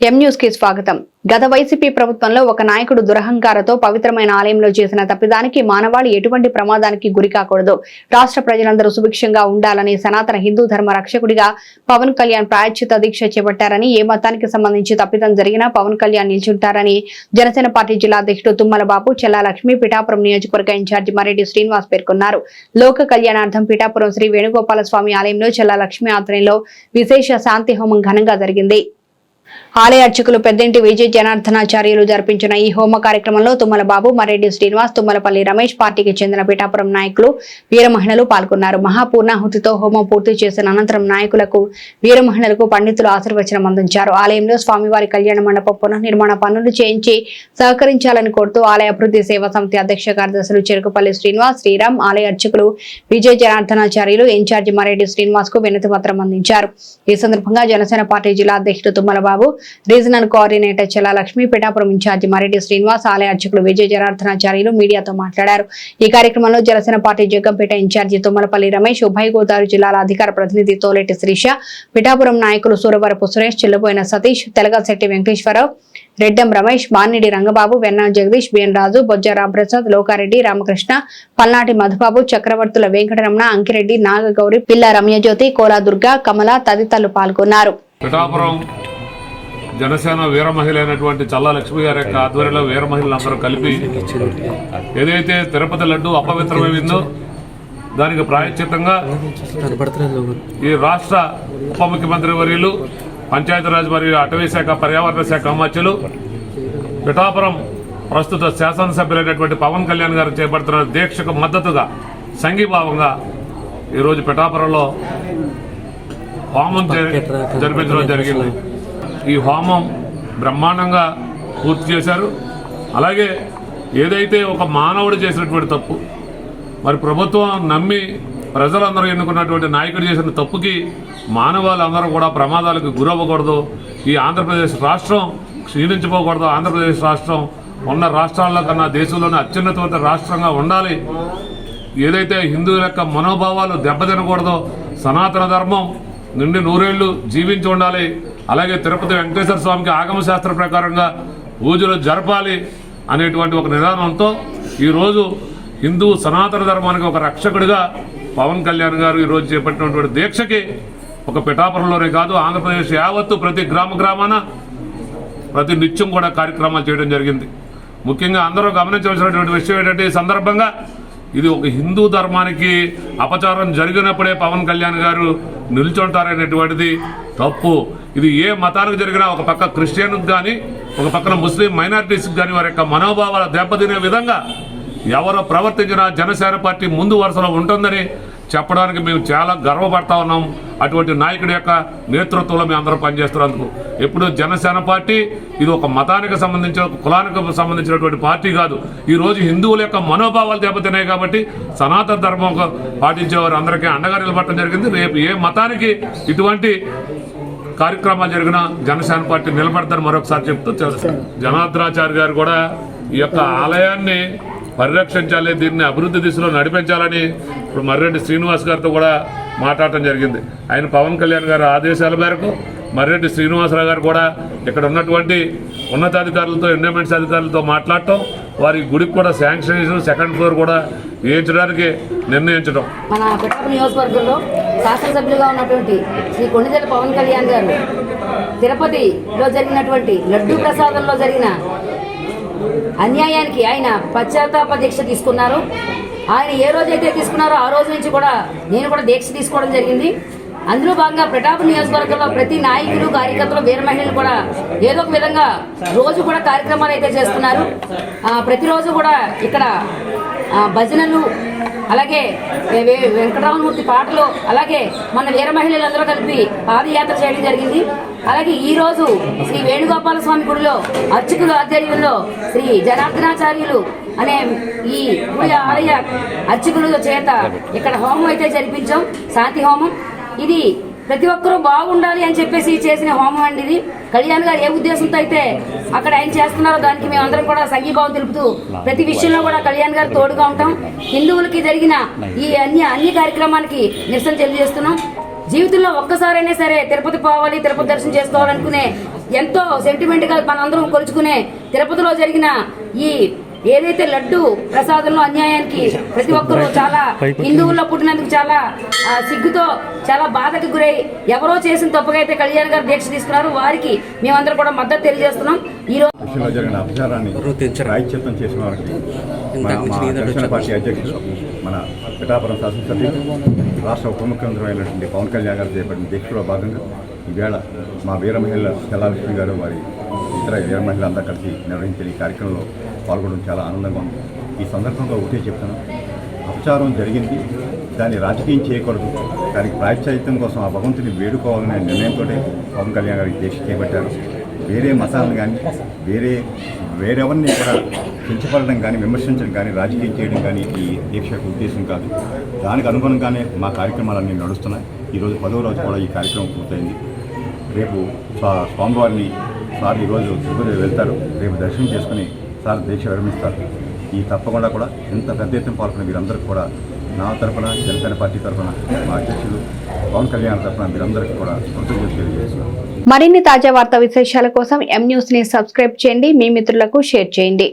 ఎం న్యూస్కి స్వాగతం. గత వైసీపీ ప్రభుత్వంలో ఒక నాయకుడు దురహంకారతో పవిత్రమైన ఆలయంలో చేసిన తప్పిదానికి మానవాళి ఎటువంటి ప్రమాదానికి గురి కాకూడదు. రాష్ట్ర ప్రజలందరూ సుభిక్షంగా ఉండాలని సనాతన హిందూ ధర్మ రక్షకుడిగా పవన్ కళ్యాణ్ ప్రాయశ్చిత దీక్ష చేపట్టారని ఏ మతానికి సంబంధించి తప్పిదం జరిగినా పవన్ కళ్యాణ్ నిల్చుంటారని జనసేన పార్టీ జిల్లా అధ్యక్షుడు తుమ్మల బాబు చెల్లా లక్ష్మి పిఠాపురం నియోజకవర్గ ఇన్ఛార్జి మరెడ్డి శ్రీనివాస్ పేర్కొన్నారు. లోక కళ్యాణార్థం పిఠాపురం శ్రీ వేణుగోపాల స్వామి ఆలయంలో చెల్లా లక్ష్మి ఆధ్వర్యంలో విశేష శాంతి హోమం ఘనంగా జరిగింది. ఆలయ అర్చకులు పెద్దింటి విజయ్ జనార్దనాచార్యులు జరిపించిన ఈ హోమ కార్యక్రమంలో తుమ్మల బాబు మరెడ్డి శ్రీనివాస్ తుమ్మలపల్లి రమేష్ పార్టీకి చెందిన పిఠాపురం నాయకులు వీరమహిళలు పాల్గొన్నారు. మహాపూర్ణాహుతితో హోమం పూర్తి చేసిన అనంతరం నాయకులకు వీరమహిళలకు పండితులు ఆశీర్వచనం అందించారు. ఆలయంలో స్వామివారి కళ్యాణ మండపం పునర్నిర్మాణ పనులు చేయించి సహకరించాలని కోరుతూ ఆలయ అభివృద్ధి సేవా సమితి అధ్యక్ష కార్యదర్శులు చెరుకుపల్లి శ్రీనివాస్ శ్రీరామ్ ఆలయ అర్చకులు విజయ్ జనార్దనాచార్యులు ఇన్ఛార్జి మరెడ్డి శ్రీనివాస్కు వినతి పత్రం అందించారు. ఈ సందర్భంగా జనసేన పార్టీ జిల్లా అధ్యక్షుడు Thummala Babu regional coordinator Chella Lakshmi Pithapuram incharge Mareddy Srinivas ఆలయ అర్చకులు విజయ జనార్దనాచార్యులు మీడియాతో మాట్లాడారు. ఈ కార్యక్రమంలో జనసేన పార్టీ జగ్గంపేట ఇన్ఛార్జి తుమ్మలపల్లి రమేష్ ఉభయ గోదావరి జిల్లాల అధికార ప్రతినిధి తోలెటి శ్రీష పిఠాపురం నాయకులు సూరవరపు సురేష్ చెల్లిపోయిన సతీష్ తెలగశెట్టి వెంకటేశ్వరరావు రెడ్డం రమేష్ మాన్నిడి రంగబాబు వెన్నా జగదీష్ బిఎన్ రాజు బొజ్జ రామప్రసాద్ లోకారెడ్డి రామకృష్ణ పల్నాటి మధుబాబు చక్రవర్తుల వెంకటరమణ అంకిరెడ్డి నాగగౌరి పిల్ల రమ్యజ్యోతి కోలా దుర్గా కమల తదితరులు పాల్గొన్నారు. పిఠాపురం జనసేన వీర మహిళ అయినటువంటి చల్లా లక్ష్మి గారి యొక్క ఆధ్వర్యంలో వీర మహిళలందరూ కలిపి ఏదైతే తిరుపతి లడ్డు అపవిత్రమైందో దానికి ప్రాయశ్చిత్తంగా ఈ రాష్ట్ర ఉప ముఖ్యమంత్రి వర్యులు పంచాయతీరాజ్ మరియు అటవీ శాఖ పర్యావరణ శాఖ అమర్చులు పిఠాపురం ప్రస్తుత శాసనసభ్యులైనటువంటి పవన్ కళ్యాణ్ గారు చేపడుతున్న దీక్షకు మద్దతుగా సంఘీభావంగా ఈరోజు పిఠాపురంలో పాము జరి- జరిపించడం జరిగింది. ఈ హోమం బ్రహ్మాండంగా పూర్తి చేశారు. అలాగే ఏదైతే ఒక మానవుడు చేసినటువంటి తప్పు మరి ప్రభుత్వం నమ్మి ప్రజలందరూ ఎన్నుకున్నటువంటి నాయకుడు చేసిన తప్పుకి మానవాళ్ళందరూ కూడా ప్రమాదాలకు గురవ్వకూడదు. ఈ ఆంధ్రప్రదేశ్ రాష్ట్రం క్షీణించిపోకూడదు. ఆంధ్రప్రదేశ్ రాష్ట్రం ఉన్న రాష్ట్రాల్లో కన్నా దేశంలోనే అత్యున్నతమైన రాష్ట్రంగా ఉండాలి. ఏదైతే హిందువుల యొక్క మనోభావాలు దెబ్బతినకూడదో సనాతన ధర్మం నుండి నూరేళ్ళు జీవించి ఉండాలి. అలాగే తిరుపతి వెంకటేశ్వర స్వామికి ఆగమ శాస్త్ర ప్రకారంగా పూజలు జరపాలి అనేటువంటి ఒక నిదానంతో ఈరోజు హిందూ సనాతన ధర్మానికి ఒక రక్షకుడిగా పవన్ కళ్యాణ్ గారు ఈరోజు చేపట్టినటువంటి దీక్షకి ఒక పిఠాపురంలోనే కాదు ఆంధ్రప్రదేశ్ యావత్తు ప్రతి గ్రామ గ్రామాన ప్రతి నిత్యం కూడా కార్యక్రమాలు చేయడం జరిగింది. ముఖ్యంగా అందరూ గమనించవలసినటువంటి విషయం ఏంటంటే ఈ సందర్భంగా ఇది ఒక హిందూ ధర్మానికి అపచారం జరిగినప్పుడే పవన్ కళ్యాణ్ గారు నిల్చుంటారనేటువంటిది తప్పు. ఇది ఏ మతానికి జరిగినా ఒక పక్క క్రిస్టియన్కి కానీ ఒక పక్కన ముస్లిం మైనారిటీస్కి కానీ వారి యొక్క మనోభావాలు దెబ్బతినే విధంగా ఎవరు ప్రవర్తించినా జనసేన పార్టీ ముందు వరుసలో ఉంటుందని చెప్పడానికి మేము చాలా గర్వపడతా ఉన్నాం. అటువంటి నాయకుడి యొక్క నేతృత్వంలో మేము అందరం పనిచేస్తున్నందుకు. ఎప్పుడు జనసేన పార్టీ ఇది ఒక మతానికి సంబంధించిన ఒక కులానికి సంబంధించినటువంటి పార్టీ కాదు. ఈరోజు హిందువుల యొక్క మనోభావాలు దెబ్బతిన్నాయి కాబట్టి సనాతన ధర్మం పాటించేవారు అందరికీ అండగా నిలబడటం జరిగింది. రేపు ఏ మతానికి ఇటువంటి కార్యక్రమాలు జరిగిన జనసేన పార్టీ నిలబడతారు మరొకసారి చెప్తూ జనార్దనాచారి గారు కూడా ఈ యొక్క ఆలయాన్ని పరిరక్షించాలి దీన్ని అభివృద్ధి దిశలో నడిపించాలని ఇప్పుడు మర్రెడ్డి శ్రీనివాస్ గారితో కూడా మాట్లాడటం జరిగింది. ఆయన పవన్ కళ్యాణ్ గారి ఆదేశాల మేరకు మర్రెడ్డి శ్రీనివాసరావు గారు కూడా ఇక్కడ ఉన్నటువంటి ఉన్నతాధికారులతో ఎండోమెంట్స్ అధికారులతో మాట్లాడటం వారి గుడికి కూడా శాంక్షన్ సెకండ్ ఫ్లోర్ కూడా వేయించడానికి నిర్ణయించడం మన నియోజకవర్గంలో శాసనసభ్యులుగా ఉన్నటువంటి శ్రీ కొండిదెల పవన్ కళ్యాణ్ గారు తిరుపతిలో జరిగినటువంటి లడ్డూ ప్రసాదంలో జరిగిన అన్యాయానికి ఆయన పశ్చాత్తాప దీక్ష తీసుకున్నారు. ఆయన ఏ రోజైతే తీసుకున్నారో ఆ రోజు నుంచి కూడా నేను కూడా దీక్ష తీసుకోవడం జరిగింది. అందులో భాగంగా ప్రతాప నియోజకవర్గంలో ప్రతి నాయకులు కార్యకర్తలు వీర మహిళలు కూడా ఏదో ఒక విధంగా రోజు కూడా కార్యక్రమాలు అయితే చేస్తున్నారు. ప్రతిరోజు కూడా ఇక్కడ భజనలు అలాగే వే- వెంకటరామమూర్తి పాటలు అలాగే మన వీర మహిళలందరూ కలిపి పాదయాత్ర చేయడం జరిగింది. అలాగే ఈ రోజు శ్రీ వేణుగోపాల స్వామి గుడిలో అర్చకుల ఆధ్వర్యంలో శ్రీ జనార్దనాచార్యులు అనే ఈ గుడి ఆలయ అర్చకుల చేత ఇక్కడ హోమం అయితే జరిపించాం శాంతి హోమం. ఇది ప్రతి ఒక్కరూ బాగుండాలి అని చెప్పేసి చేసిన హోమం అండి ఇది. కళ్యాణ్ గారు ఏ ఉద్దేశంతో అయితే అక్కడ ఆయన చేస్తున్నారో దానికి మేమందరం కూడా సంఘీభావం తెలుపుతూ ప్రతి విషయంలో కూడా కళ్యాణ్ గారు తోడుగా ఉంటాం. హిందువులకి జరిగిన ఈ అన్ని అన్ని కార్యక్రమానికి నిరసన తెలియజేస్తున్నాం. జీవితంలో ఒక్కసారైనా సరే తిరుపతి పోవాలి తిరుపతి దర్శనం చేసుకోవాలనుకునే ఎంతో సెంటిమెంట్గా మనందరం కొలుచుకునే తిరుపతిలో జరిగిన ఈ ఏదైతే లడ్డు ప్రసాదంలో అన్యాయానికి ప్రతి ఒక్కరూ చాలా హిందువుల్లో పుట్టినందుకు చాలా ఆ, సిగ్గుతో చాలా బాధకు గురై ఎవరో చేసిన తప్పుకైతే కళ్యాణ్ గారు దీక్ష తీసుకున్నారు. వారికి మేమందరం కూడా మద్దతు తెలియజేస్తున్నాం. ఈ రోజు జరిగిన అపచారాన్ని చేసిన వారికి మన పార్టీ పిఠాపురం శాసనసభ్యులు రాష్ట్ర ఉప ముఖ్యమంత్రి అయినటువంటి పవన్ కళ్యాణ్ గారు చేపట్టిన దీక్షలో భాగంగా ఈవేళ మా వీర మహిళ కళాలక్ష్మి గారు వారి ఇతర వీర మహిళలంతా కలిసి నిర్వహించిన ఈ కార్యక్రమంలో పాల్గొనడం చాలా ఆనందంగా ఉంది. ఈ సందర్భంగా ఒకటే చెప్తాను అపచారం జరిగింది దాన్ని రాజకీయం చేయకూడదు. దానికి ప్రాయశ్చిత్తం కోసం ఆ భగవంతుని వేడుకోవాలనే నిర్ణయంతో పవన్ కళ్యాణ్ గారికి దీక్ష చేపట్టారు. వేరే మతాలను కానీ వేరే వేరెవరిని కూడా కించపడడం కానీ విమర్శించడం కానీ రాజకీయం చేయడం కానీ ఈ దీక్షకు ఉద్దేశం కాదు. దానికి అనుగుణంగానే మా కార్యక్రమాలన్నీ నడుస్తున్నాయి. ఈరోజు పదో రోజు కూడా ఈ కార్యక్రమం పూర్తయింది. రేపు స్వామివారిని సార్ ఈరోజు తిరుపతి వెళ్తారు. రేపు దర్శనం చేసుకుని సార్ దీక్ష విరమిస్తారు ఈ తప్పకుండా కూడా ఇంత పెద్ద ఎత్తున పాల్గొన్న వీరందరికీ కూడా నా తరఫున జనసేన పార్టీ తరఫున మా అధ్యక్షులు పవన్ కళ్యాణ్ తరఫున మీరందరికీ కూడా కృతజ్ఞతలు తెలియజేస్తున్నాను. మరిన్ని తాజా వార్తా విశేషాల కోసం ఎం న్యూస్ని సబ్స్క్రైబ్ చేయండి మీ మిత్రులకు షేర్ చేయండి.